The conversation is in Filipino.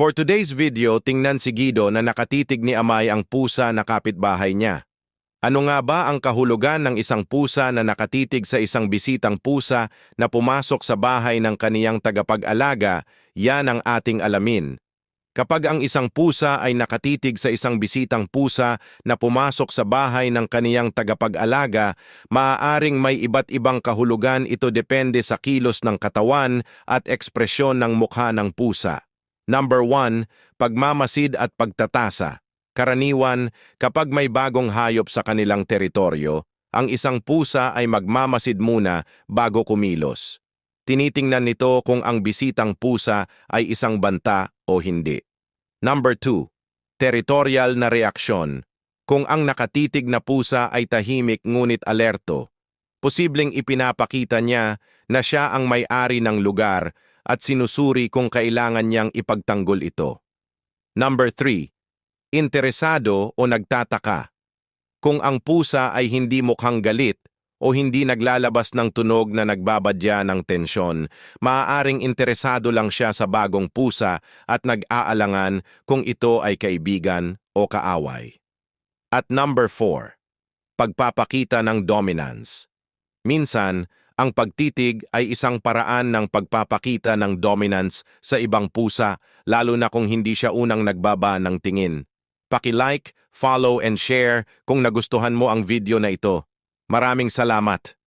For today's video, tingnan si Guido na nakatitig ni Amay ang pusa na kapitbahay niya. Ano nga ba ang kahulugan ng isang pusa na nakatitig sa isang bisitang pusa na pumasok sa bahay ng kaniyang tagapag-alaga? Yan ang ating alamin. Kapag ang isang pusa ay nakatitig sa isang bisitang pusa na pumasok sa bahay ng kaniyang tagapag-alaga, maaaring may iba't ibang kahulugan ito depende sa kilos ng katawan at ekspresyon ng mukha ng pusa. Number 1, pagmamasid at pagtatasa. Karaniwan, kapag may bagong hayop sa kanilang teritoryo, ang isang pusa ay magmamasid muna bago kumilos. Tinitingnan nito kung ang bisitang pusa ay isang banta o hindi. Number 2. Territorial na reaksyon. Kung ang nakatitig na pusa ay tahimik ngunit alerto, posibleng ipinapakita niya na siya ang may-ari ng lugar at sinusuri kung kailangan niyang ipagtanggol ito. Number 3. Interesado o nagtataka. Kung ang pusa ay hindi mukhang galit o hindi naglalabas ng tunog na nagbabadya ng tensyon, maaaring interesado lang siya sa bagong pusa at nag-aalangan kung ito ay kaibigan o kaaway. At number 4. Pagpapakita ng dominance. Minsan, ang pagtitig ay isang paraan ng pagpapakita ng dominance sa ibang pusa, lalo na kung hindi siya unang nagbaba ng tingin. Paki-like, follow and share kung nagustuhan mo ang video na ito. Maraming salamat!